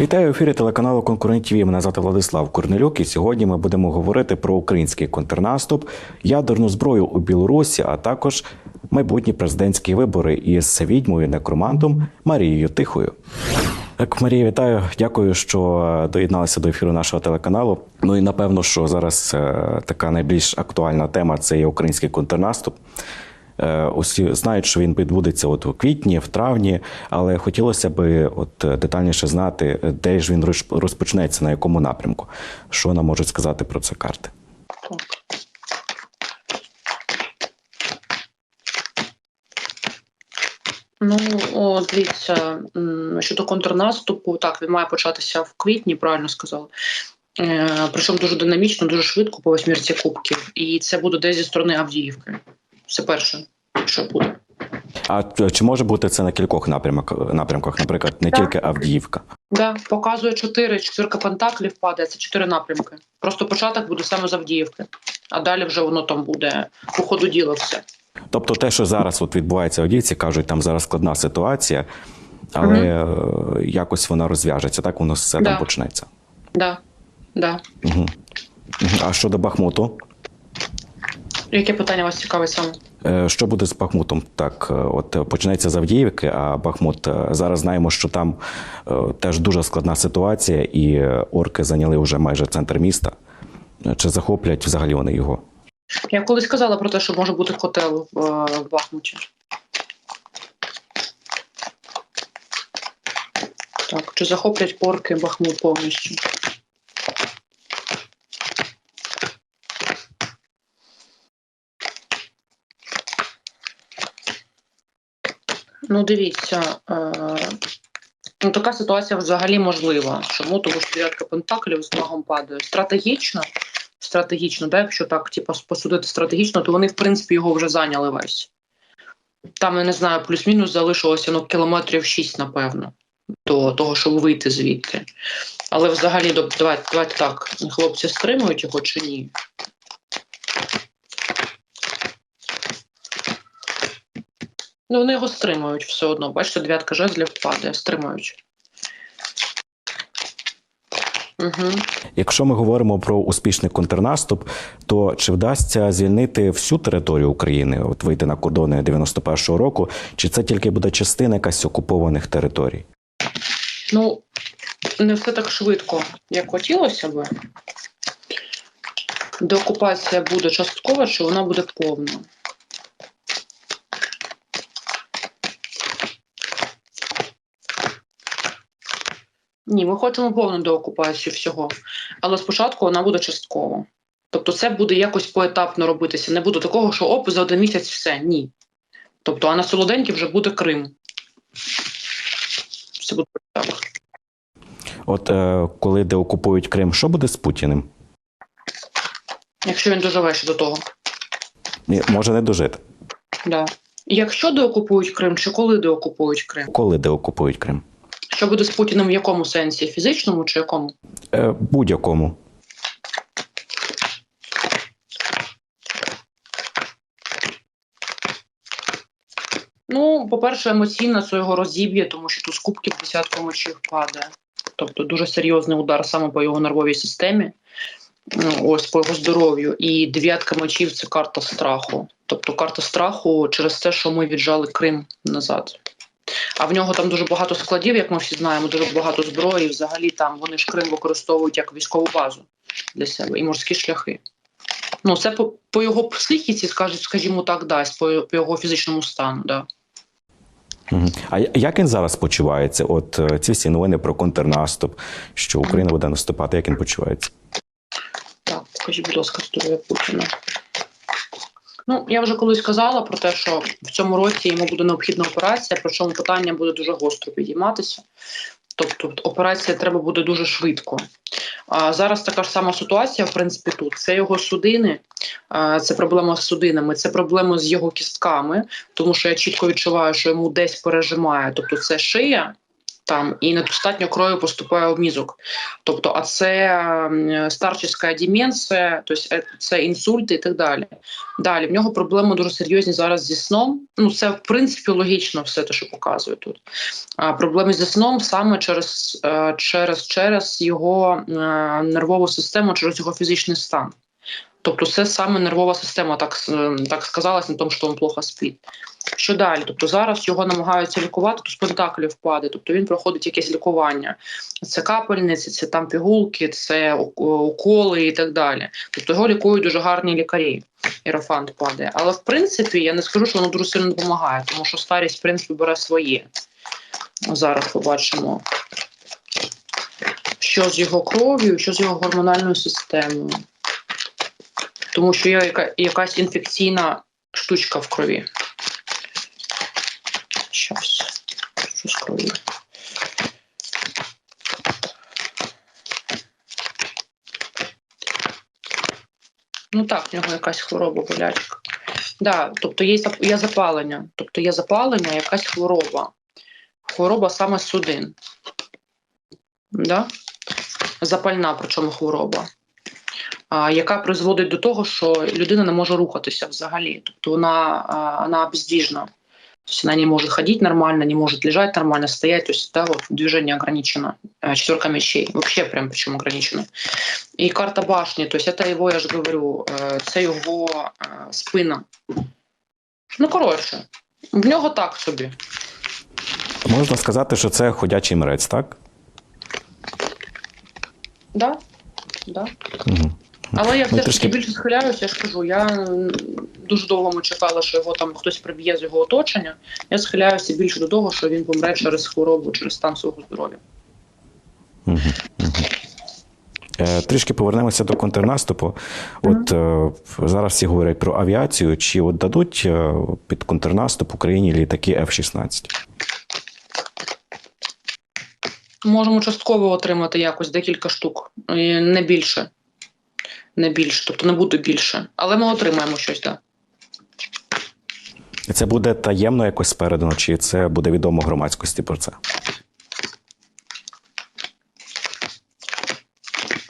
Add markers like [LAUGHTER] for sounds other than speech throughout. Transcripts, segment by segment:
Вітаю в ефірі телеканалу Конкурент ТВ. Мене звати Владислав Корнелюк. І сьогодні ми будемо говорити про український контрнаступ, ядерну зброю у Білорусі, а також майбутні президентські вибори із відьмою некромантом Марією Тихою. Так, Марія, вітаю. Дякую, що доєдналися до ефіру нашого телеканалу. Ну і напевно, що зараз е, така найбільш актуальна тема це є український контрнаступ. Е, Усі знають, що він відбудеться от у квітні, в травні, але хотілося б от детальніше знати, де ж він розпочнеться, на якому напрямку. Що нам можуть сказати про це карти? Ну, о, дивіться, щодо контрнаступу, так, він має початися в квітні, правильно сказали. Е, Причому дуже динамічно, дуже швидко по восьмірці кубків. І це буде десь зі сторони Авдіївки. Це перше, що буде. А чи може бути це на кількох напрямках, напрямках, наприклад, не Так. тільки Авдіївка? Да, показує чотири, четвірка пентаклів падає, це чотири напрямки. Просто початок буде саме з Авдіївки, а далі вже воно там буде по ходу діла все. Тобто, те, що зараз от відбувається в Авдіївці, кажуть, там зараз складна ситуація, але е, якось вона розв'яжеться, так воно все Да. там почнеться. Да, да. Угу. А щодо Бахмуту? Яке питання вас цікавить саме? Е, Що буде з Бахмутом? Так, е, от е, почнеться з Авдіївки, а Бахмут зараз знаємо, що там теж дуже складна ситуація, і орки зайняли вже майже центр міста. Чи захоплять взагалі вони його? Я колись казала про те, що може бути котел в, в Бахмуті. Так, чи захоплять порки Бахмут повністю? Ну, дивіться, е, ну, така ситуація взагалі можлива. Чому? Тому що дев'ятка пентаклів з магом падає. Стратегічно, стратегічно, да, якщо так типу, посудити стратегічно, то вони, в принципі, його вже зайняли весь. Там, я не знаю, плюс-мінус залишилося ну, кілометрів 6, напевно, до того, щоб вийти звідти. Але взагалі, давайте, давайте так, хлопці стримують його чи ні? Ну, вони його стримують все одно. Бачите, дев'ятка жезлів падає, стримують. Угу. Якщо ми говоримо про успішний контрнаступ, то чи вдасться звільнити всю територію України, от вийти на кордони 91-го року, чи це тільки буде частина якась окупованих територій? Ну, не все так швидко, як хотілося би. Деокупація буде часткова, чи вона буде повна? Ні, ми хочемо повну деокупацію всього, але спочатку вона буде часткова. Тобто це буде якось поетапно робитися. Не буде такого, що оп, за один місяць все. Ні. Тобто, а на солоденькі вже буде Крим. Це буде так. От е, коли деокупують Крим, що буде з Путіним? Якщо він доживе ще до того. Ні, Може не дожити. Да. Якщо деокупують Крим, чи коли деокупують Крим? Коли деокупують Крим? Що буде з Путіним в якому сенсі? Фізичному чи якому? Е, будь-якому. Ну, по-перше, емоційно це його розіб'є, тому що тут з кубків десятка мечів падає. Тобто дуже серйозний удар саме по його нервовій системі, ну, ось по його здоров'ю. І дев'ятка мечів це карта страху. Тобто карта страху через те, що ми віджали Крим назад. А в нього там дуже багато складів, як ми всі знаємо, дуже багато зброї. Взагалі там вони ж Крим використовують як військову базу для себе і морські шляхи. Ну, це по, по його психіці, скажімо так, дасть, по, по його фізичному стану. Да. А як він зараз почувається? От е, ці всі новини про контрнаступ, що Україна буде наступати, як він почувається? Так, покажіть, будь ласка, здоров'я Путіна. Ну, я вже колись казала про те, що в цьому році йому буде необхідна операція, причому питання буде дуже гостро підійматися. Тобто операція треба буде дуже швидко. А зараз така ж сама ситуація, в принципі, тут. Це його судини, це проблема з судинами, це проблема з його кістками, тому що я чітко відчуваю, що йому десь пережимає. Тобто це шия, там і недостатньо крові поступає в мізок. Тобто, а це м, старческа деменція, тобто е, це інсульти і так далі. Далі в нього проблеми дуже серйозні зараз зі сном. Ну це в принципі логічно, все те, що показує тут. А проблеми зі сном саме через, е, через, через його е, нервову систему, через його фізичний стан. Тобто, це саме нервова система, так, е, так сказалась на тому, що він плохо спить. Що далі? Тобто зараз його намагаються лікувати, то з впаде, тобто він проходить якесь лікування. Це капельниці, це там пігулки, це уколи і так далі. Тобто його лікують дуже гарні лікарі. Іерофант падає. Але в принципі я не скажу, що воно дуже сильно допомагає, тому що старість в принципі бере своє. Зараз побачимо, що з його кров'ю, що з його гормональною системою. Тому що є яка, якась інфекційна штучка в крові. Щас. Що з кров'ю? Ну так, в нього якась хвороба болячка. Да, тобто є, є запалення. Тобто є запалення, якась хвороба. Хвороба саме судин. Да? Запальна, причому хвороба. Яка призводить до того, що людина не може рухатися взагалі. Тобто вона, вона бездвижна. То есть она не может ходить нормально, не может лежать нормально, стоять. То есть да, вот, движение ограничено. Четверка мечей. Вообще прям причем ограничено. І карта башні, тобто це його, я ж говорю, е, це його е, спина. Ну, коротше, в нього так собі. Можна сказати, що це ходячий мрець, так? Да? Да. Угу. Але я все ж таки більше схиляюся, я ж кажу, я дуже довго чекала, що його там хтось приб'є з його оточення. Я схиляюся більше до того, що він помре через хворобу, через стан свого здоров'я. Угу. Е, трішки повернемося до контрнаступу. От е, зараз всі говорять про авіацію. Чи от дадуть е, під контрнаступ Україні літаки F-16? Можемо частково отримати якось декілька штук, не більше. Не більше, тобто не буде більше. Але ми отримаємо щось, так. Це буде таємно якось передано, чи це буде відомо громадськості про це?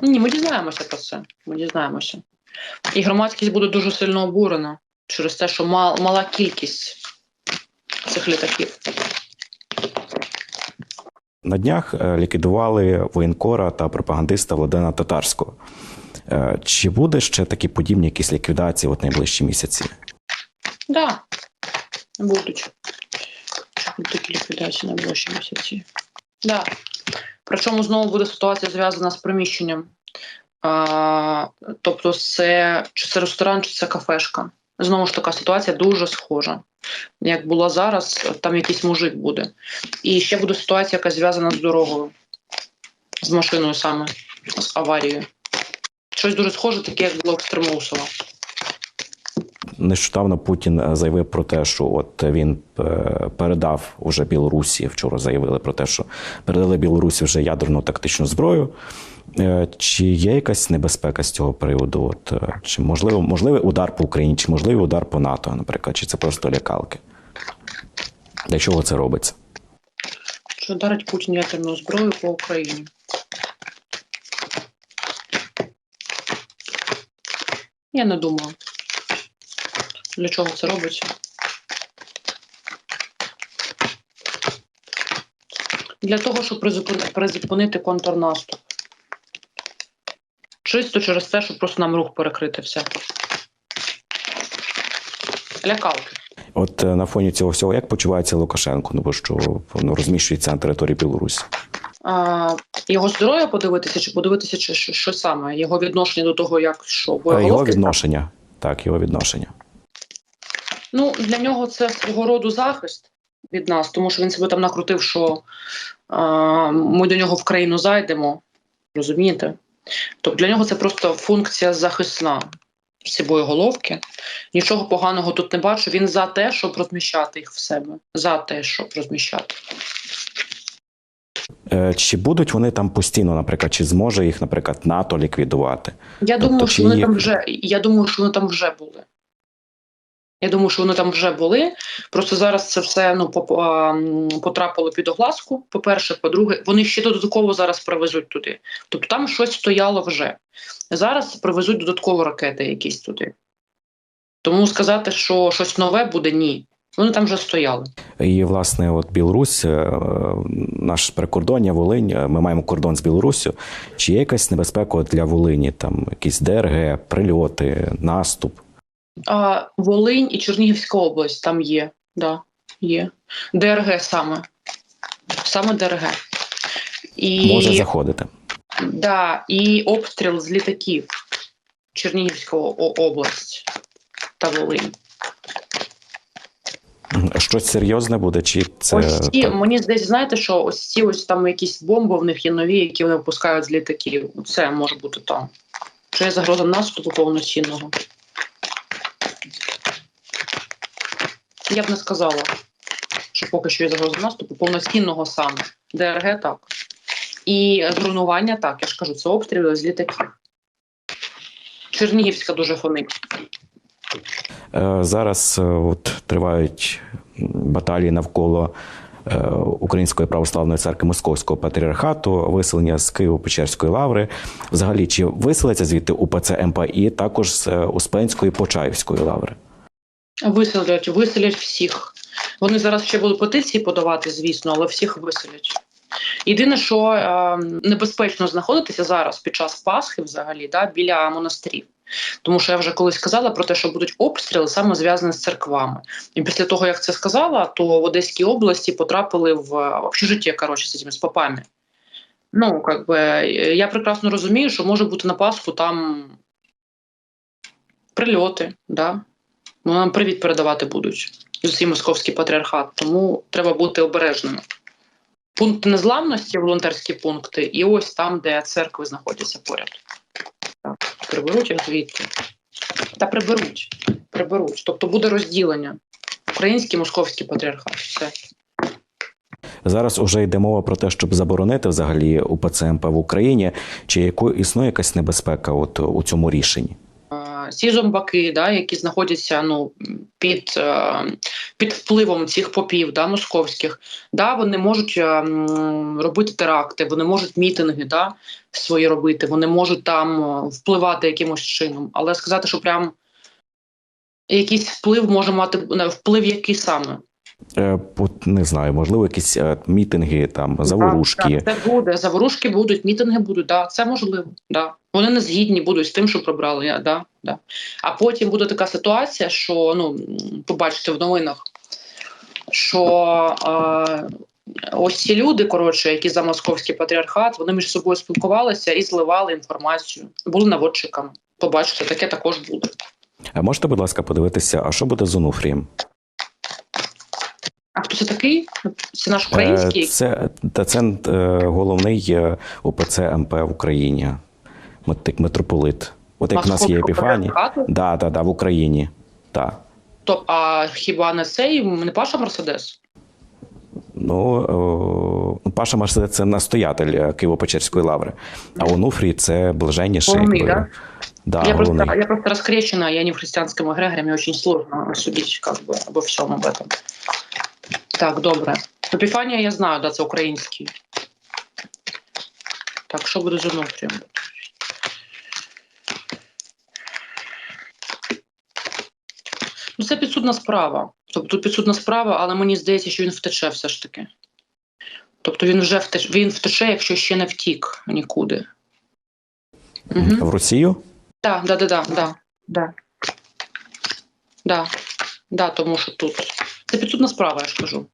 Ні, ми дізнаємося про це. Ми дізнаємося. І громадськість буде дуже сильно обурена через те, що мал, мала кількість цих літаків. На днях е, ліквідували воєнкора та пропагандиста Владена Татарського. Е, Чи буде ще такі подібні якісь ліквідації от найближчі місяці? Да, будуть. Будуть такі ліквідації на ближчі місяці? Да. Причому знову буде ситуація зв'язана з приміщенням. А, тобто, це чи це ресторан, чи це кафешка. Знову ж така ситуація дуже схожа. Як була зараз, там якийсь мужик буде. І ще буде ситуація, яка зв'язана з дорогою, з машиною саме, з аварією. Щось дуже схоже, таке, як було в Стримусово. Нещодавно Путін е, заявив про те, що от він е, передав уже Білорусі. Вчора заявили про те, що передали Білорусі вже ядерну тактичну зброю. Е, Чи є якась небезпека з цього приводу? От чи можливо можливий удар по Україні, чи можливий удар по НАТО, наприклад, чи це просто лякалки? Для чого це робиться? Що дарить Путін ядерну зброю по Україні? Я не думаю. Для чого це робиться? Для того, щоб призупини- призупинити контрнаступ. Чисто через те, щоб просто нам рух перекрити все. Лякалки. От е, на фоні цього всього як почувається Лукашенко? Ну бо що воно розміщується на території Білорусі? Його здоров'я подивитися, чи подивитися, чи що, що саме? Його відношення до того, як що Е, Його відношення. Так, його відношення. Ну, для нього це свого роду захист від нас, тому що він себе там накрутив, що а, ми до нього в країну зайдемо. Розумієте? Тобто для нього це просто функція захисна. Всі боєголовки. Нічого поганого тут не бачу. Він за те, щоб розміщати їх в себе. За те, щоб розміщати. Е, Чи будуть вони там постійно, наприклад, чи зможе їх, наприклад, НАТО ліквідувати? Я Тобто думаю, що вони їх- там вже. Я думаю, що вони там вже були. Я думаю, що вони там вже були. Просто зараз це все ну потрапило під огласку. По-перше, по-друге, вони ще додатково зараз привезуть туди. Тобто там щось стояло вже. Зараз привезуть додатково ракети якісь туди. Тому сказати, що щось нове буде, ні. Вони там вже стояли. І власне, от Білорусь, е, наш прикордоння, Волинь. е, Ми маємо кордон з Білоруссю. Чи є якась небезпека для Волині? Там якісь ДРГ, прильоти, наступ? А Волинь і Чернігівська область там є. Да, є. ДРГ саме. Саме ДРГ. І, Може заходити. да, і обстріл з літаків Чернігівська область та Волинь. [CLEARS THROAT] Щось серйозне буде, чи це ось ці, мені здається, знаєте, що ось ці ось там якісь бомби в них є нові, які вони випускають з літаків. Це може бути там. Чи є загроза наступу повноцінного? Я б не сказала, що поки що є загроза наступу, повноцінного саме. ДРГ так. І зруйнування так, я ж кажу, це обстріли з літаків. Чернігівська дуже фонить. Е, Зараз е, от тривають баталії навколо е, Української православної церкви Московського патріархату, виселення з Києво-Печерської лаври. Взагалі, чи виселиться звідти УПЦ МП і також з Успенської Почаївської лаври? Виселять, виселять всіх. Вони зараз ще будуть петиції подавати, звісно, але всіх виселять. Єдине, що е, небезпечно знаходитися зараз під час Пасхи, взагалі, да, біля монастирів. Тому що я вже колись казала про те, що будуть обстріли саме зв'язані з церквами. І після того, як це сказала, то в Одеській області потрапили в общежиття, коротше, з цими з попами. Ну, как би, я прекрасно розумію, що може бути на Пасху там прильоти, да, Ну, нам привіт передавати будуть з усій московський патріархат, тому треба бути обережними. Пункти незламності, волонтерські пункти, і ось там, де церкви знаходяться поряд. Так, приберуть їх звідти. Та приберуть. Приберуть. Тобто буде розділення. Український московський патріархат. Все. Зараз уже йде мова про те, щоб заборонити взагалі УПЦ МП в Україні. Чи яку існує якась небезпека от у цьому рішенні? Ці зомбаки, да, які знаходяться ну, під, е, під впливом цих попів да, московських, да, вони можуть е, робити теракти, вони можуть мітинги да, свої робити, вони можуть там е, впливати якимось чином. Але сказати, що прям якийсь вплив може мати вплив, який саме. Е, не знаю, можливо, якісь е, мітинги, там заворушки. Так, так, це буде. Заворушки будуть, мітинги будуть, да, це можливо. Да. Вони не згідні будуть з тим, що прибрали. Да, да. А потім буде така ситуація, що ну, побачите в новинах, що е, ось ці люди, коротше, які за московський патріархат, вони між собою спілкувалися і зливали інформацію. Були наводчиками. Побачите, таке також буде. А можете, будь ласка, подивитися, а що буде з Онуфрієм? А хто це такий? Це наш український? Е, Це та це е, головний е, УПЦ МП в Україні. Мит- Митрополит. От як в нас є Московського Епіфаній. патріархату? Да, да, да, в Україні. Так. Топ, а хіба не цей не Паша Мерседес? Ну, о, Паша Марседес це настоятель е, Києво-Печерської лаври, а Онуфрій це блаженніший. Головний, якби, да? Да, я, просто, головний. я просто раскрещена, я не в христианском эгрегоре, мне очень сложно судить как бы обо всем об этом. Так, добре. Епіфанія я знаю, да, це український. Так, що буде з Онуфрієм? Ну, це підсудна справа. Тобто тут підсудна справа, але мені здається, що він втече все ж таки. Тобто він вже втече, він втече, якщо ще не втік нікуди. Угу. В Росію? Так, да, да, да, да, да. Да, да, тому що тут. Це підсудна справа, я ж кажу.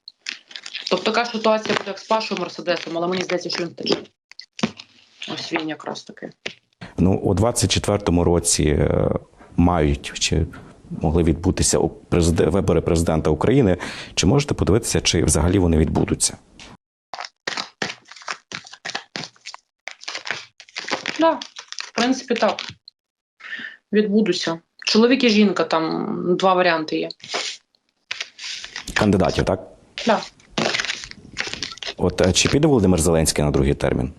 Тобто така ситуація буде як з Пашою Мерседесом, але мені здається, що він втече. Ось він якраз таки. Ну, у 24-му році е, мають чи могли відбутися вибори президента України. Чи можете подивитися, чи взагалі вони відбудуться? Да, в принципі, так. Відбудуться. Чоловік і жінка, там два варіанти є. Кандидатів, так? Да. От е, чи піде Володимир Зеленський на другий термін?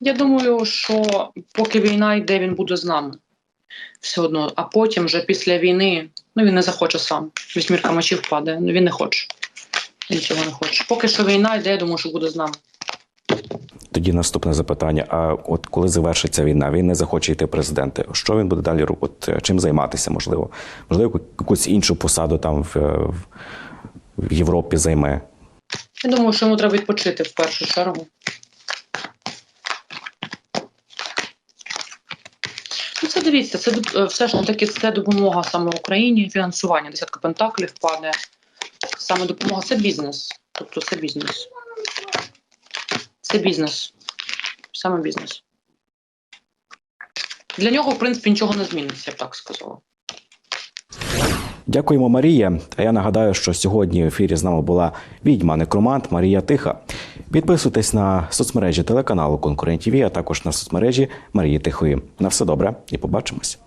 Я думаю, що поки війна йде, він буде з нами. Все одно. А потім, вже після війни, ну він не захоче сам. Вісьмірка мечів падає. Ну він не хоче. Він цього не хоче. Поки що війна йде, я думаю, що буде з нами. Тоді наступне запитання: а от коли завершиться війна, він не захоче йти президенти. Що він буде далі робити? Чим займатися? Можливо, можливо, якусь іншу посаду там в, в, в Європі займе. Я думаю, що йому треба відпочити в першу чергу. Ну, це дивіться, це е, все ж таки це допомога саме Україні, фінансування. Десятка пентаклів падає. Саме допомога це бізнес. Тобто це бізнес. Це бізнес. Саме бізнес. Для нього, в принципі, нічого не зміниться, я б так сказала. Дякуємо, Марія. А я нагадаю, що сьогодні в ефірі з нами була відьма некромант Марія Тиха. Підписуйтесь на соцмережі телеканалу Конкурент ТВ, а також на соцмережі Марії Тихої. На все добре і побачимось.